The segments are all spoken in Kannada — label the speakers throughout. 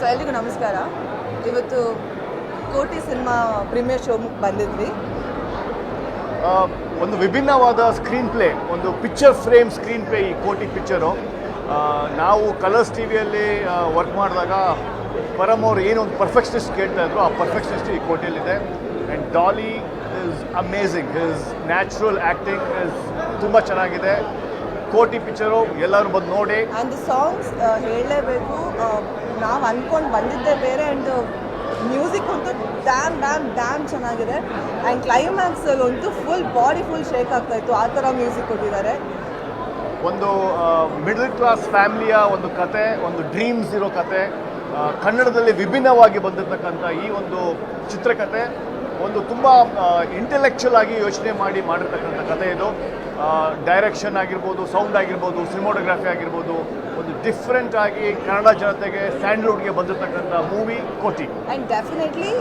Speaker 1: ಸೊ ಎಲ್ರಿಗೂ ನಮಸ್ಕಾರ. ಇವತ್ತು ಕೋಟಿ ಸಿನಿಮಾ ಪ್ರೀಮಿಯರ್ ಶೋ ಬಂದಿದ್ವಿ.
Speaker 2: ಒಂದು ವಿಭಿನ್ನವಾದ ಸ್ಕ್ರೀನ್ ಪ್ಲೇ ಒಂದು ಪಿಕ್ಚರ್ ಫ್ರೇಮ್ ಸ್ಕ್ರೀನ್ ಪ್ಲೇ ಈ ಕೋಟಿ ಪಿಕ್ಚರು ನಾವು ಕಲರ್ಸ್ ಟಿ ವಿಯಲ್ಲಿ ವರ್ಕ್ ಮಾಡಿದಾಗ ಪರಮ್ ಅವ್ರು ಏನು ಒಂದು ಪರ್ಫೆಕ್ಷನಿಸ್ಟ್ ಕೇಳ್ತಾ ಇದ್ರು, ಆ ಪರ್ಫೆಕ್ಷನಿಸ್ಟ್ ಈ ಕೋಟಿಯಲ್ಲಿದೆ. And Daali is amazing is natural acting is ತುಂಬ ಚೆನ್ನಾಗಿದೆ. ಕೋಟಿ ಪಿಕ್ಚರು ಎಲ್ಲರೂ ಬಂದು ನೋಡಿ.
Speaker 1: ಆ್ಯಂಡ್ ದ ಸಾಂಗ್ಸ್ ಹೇಳಲೇಬೇಕು. ನಾವು ಅಂದ್ಕೊಂಡು ಬಂದಿದ್ದೇ ಬೇರೆ ಆ್ಯಂಡ್ ಮ್ಯೂಸಿಕ್ ಅಂತೂ ಡ್ಯಾಮ್ ಡ್ಯಾಮ್ ಡ್ಯಾಮ್ ಚೆನ್ನಾಗಿದೆ. ಆ್ಯಂಡ್ ಕ್ಲೈಮ್ಯಾಕ್ಸಲ್ಲಿ ಅಂತೂ ಫುಲ್ ಬಾಡಿ ಫುಲ್ ಶೇಕ್ ಆಗ್ತಾ ಇತ್ತು. ಆ ಥರ ಮ್ಯೂಸಿಕ್ ಕೊಟ್ಟಿದ್ದಾರೆ.
Speaker 2: ಒಂದು ಮಿಡಲ್ ಕ್ಲಾಸ್ ಫ್ಯಾಮಿಲಿಯ ಒಂದು ಕತೆ ಒಂದು ಡ್ರೀಮ್ಸ್ ಇರೋ ಕತೆ ಕನ್ನಡದಲ್ಲಿ ವಿಭಿನ್ನವಾಗಿ ಬಂದಿರತಕ್ಕಂಥ ಈ ಒಂದು ಚಿತ್ರಕಥೆ ಒಂದು ತುಂಬ ಇಂಟೆಲೆಕ್ಚುಯಲ್ ಆಗಿ ಯೋಚನೆ ಮಾಡಿ ಮಾಡಿರ್ತಕ್ಕಂಥ ಕಥೆ ಇದು. ಡೈರೆಕ್ಷನ್ ಆಗಿರ್ಬೋದು ಸೌಂಡ್ ಆಗಿರ್ಬೋದು ಸಿನಿಮೋಟೋಗ್ರಫಿ ಆಗಿರ್ಬೋದು ಒಂದು ಡಿಫ್ರೆಂಟ್ ಆಗಿ ಕನ್ನಡ ಜನತೆಗೆ ಸ್ಯಾಂಡಲ್ವುಡ್ಗೆ ಬಂದಿರತಕ್ಕಂಥ ಮೂವಿ ಕೋಟಿ.
Speaker 1: ಆ್ಯಂಡ್ ಡೆಫಿನೆಟ್ಲಿ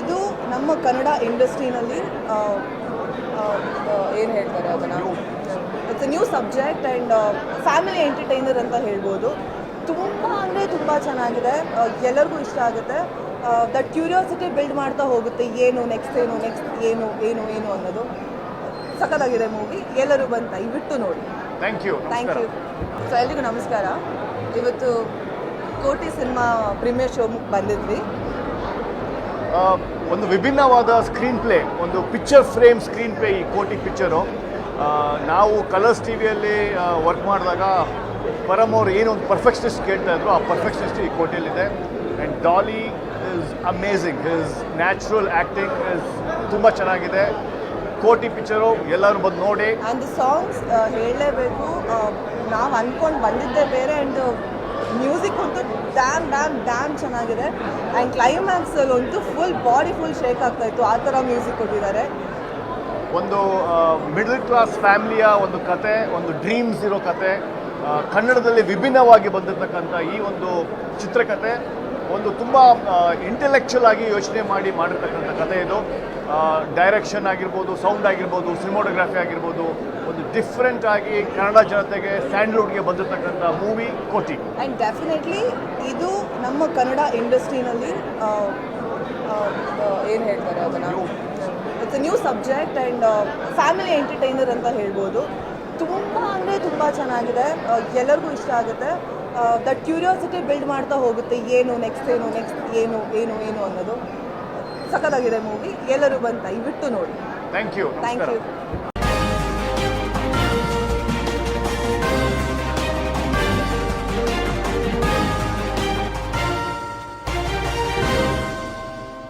Speaker 1: ಇದು ನಮ್ಮ ಕನ್ನಡ ಇಂಡಸ್ಟ್ರಿನಲ್ಲಿ ಏನು ಹೇಳ್ತಾರೆ ಅದನ್ನು? It's new subject and family entertainer ಅಂತ ಹೇಳ್ಬೋದು. ತುಂಬ ಅಂದರೆ ತುಂಬ ಚೆನ್ನಾಗಿದೆ. ಎಲ್ಲರಿಗೂ ಇಷ್ಟ ಆಗುತ್ತೆ. ದಟ್ ಕ್ಯೂರಿಯಾಸಿಟಿ ಬಿಲ್ಡ್ ಮಾಡ್ತಾ ಹೋಗುತ್ತೆ. ಏನು ನೆಕ್ಸ್ಟ್ ಏನು ನೆಕ್ಸ್ಟ್ ಏನು ಏನು ಏನು ಅನ್ನೋದು. ಸಖತ್ತಾಗಿದೆ ಮೂವಿ ಎಲ್ಲರೂ ಬಂತ ಬಿಟ್ಟು ನೋಡಿ.
Speaker 2: Thank you
Speaker 1: thank you so ಎಲ್ರಿಗೂ ನಮಸ್ಕಾರ. ಇವತ್ತು ಕೋಟಿ ಸಿನಿಮಾ ಪ್ರೀಮಿಯರ್ ಶೋ ಬಂದಿದ್ವಿ.
Speaker 2: ಒಂದು ವಿಭಿನ್ನವಾದ ಸ್ಕ್ರೀನ್ ಪ್ಲೇ ಒಂದು ಪಿಕ್ಚರ್ ಫ್ರೇಮ್ ಸ್ಕ್ರೀನ್ ಪ್ಲೇ ಈ ಕೋಟಿ ಪಿಕ್ಚರು ನಾವು ಕಲರ್ಸ್ ಟಿ ವಿಯಲ್ಲಿ ವರ್ಕ್ ಮಾಡಿದಾಗ ಪರಮ್ ಅವ್ರು ಏನೊಂದು ಪರ್ಫೆಕ್ಷನಿಸ್ಟ್ ಕೇಳ್ತಾ ಇದ್ರು. ಆ ಪರ್ಫೆಕ್ಷನಿಸ್ಟ್ ಈ ಕೋಟಿಯಲ್ಲಿದೆ. And Daali amazing his natural acting is ತುಂಬ ಚೆನ್ನಾಗಿದೆ. ಕೋಟಿ ಪಿಕ್ಚರು ಎಲ್ಲರೂ ಬಂದು ನೋಡಿ.
Speaker 1: ಆ್ಯಂಡ್ ದ ಸಾಂಗ್ಸ್ ಹೇಳಲೇಬೇಕು. ನಾವು ಅಂದ್ಕೊಂಡು ಬಂದಿದ್ದೆ ಬೇರೆ ಆ್ಯಂಡ್ ಮ್ಯೂಸಿಕ್ ಅಂತೂ ಡ್ಯಾಮ್ ಡ್ಯಾಮ್ ಡ್ಯಾಮ್ ಚೆನ್ನಾಗಿದೆ. ಆ್ಯಂಡ್ ಕ್ಲೈಮ್ಯಾಕ್ಸಲ್ಲಿ ಅಂತೂ ಫುಲ್ ಬಾಡಿ ಫುಲ್ ಶೇಕ್ ಆಗ್ತಾ ಇತ್ತು. ಆ ಥರ ಮ್ಯೂಸಿಕ್ ಕೊಟ್ಟಿದ್ದಾರೆ.
Speaker 2: ಒಂದು ಮಿಡಲ್ ಕ್ಲಾಸ್ ಫ್ಯಾಮಿಲಿಯ ಒಂದು ಕತೆ ಒಂದು ಡ್ರೀಮ್ಸ್ ಇರೋ ಕತೆ ಕನ್ನಡದಲ್ಲಿ ವಿಭಿನ್ನವಾಗಿ ಬಂದಿರತಕ್ಕಂಥ ಈ ಒಂದು ಚಿತ್ರಕಥೆ ಒಂದು ತುಂಬ ಇಂಟೆಲೆಕ್ಚುಯಲ್ ಆಗಿ ಯೋಚನೆ ಮಾಡಿ ಮಾಡಿರ್ತಕ್ಕಂಥ ಕಥೆ ಇದು. ಡೈರೆಕ್ಷನ್ ಆಗಿರ್ಬೋದು ಸೌಂಡ್ ಆಗಿರ್ಬೋದು ಸಿನಿಮೋಟೋಗ್ರಫಿ ಆಗಿರ್ಬೋದು ಒಂದು ಡಿಫ್ರೆಂಟ್ ಆಗಿ ಕನ್ನಡ ಜನತೆಗೆ ಸ್ಯಾಂಡಲ್ವುಡ್ಗೆ ಬಂದಿರತಕ್ಕಂಥ ಮೂವಿ ಕೋಟಿ.
Speaker 1: ಆ್ಯಂಡ್ ಡೆಫಿನೆಟ್ಲಿ ಇದು ನಮ್ಮ ಕನ್ನಡ ಇಂಡಸ್ಟ್ರಿನಲ್ಲಿ ಏನು ಹೇಳ್ತಾರೆ ಅದನ್ನು? It's new subject and family entertainer ಅಂತ ಹೇಳ್ಬೋದು. ತುಂಬ ಅಂದರೆ ತುಂಬ ಚೆನ್ನಾಗಿದೆ. ಎಲ್ಲರಿಗೂ ಇಷ್ಟ ಆಗುತ್ತೆ. ದಟ್ ಕ್ಯೂರಿಯಾಸಿಟಿ ಬಿಲ್ಡ್ ಮಾಡ್ತಾ ಹೋಗುತ್ತೆ. ಏನು ನೆಕ್ಸ್ಟ್ ಏನು ನೆಕ್ಸ್ಟ್ ಏನು ಏನು ಏನು ಅನ್ನೋದು. ಸಖತ್ತಾಗಿದೆ ಮೂವಿ ಎಲ್ಲರೂ ಬಂತ ಇವಿಟ್ಟು ನೋಡಿ.
Speaker 2: Thank you
Speaker 1: thank you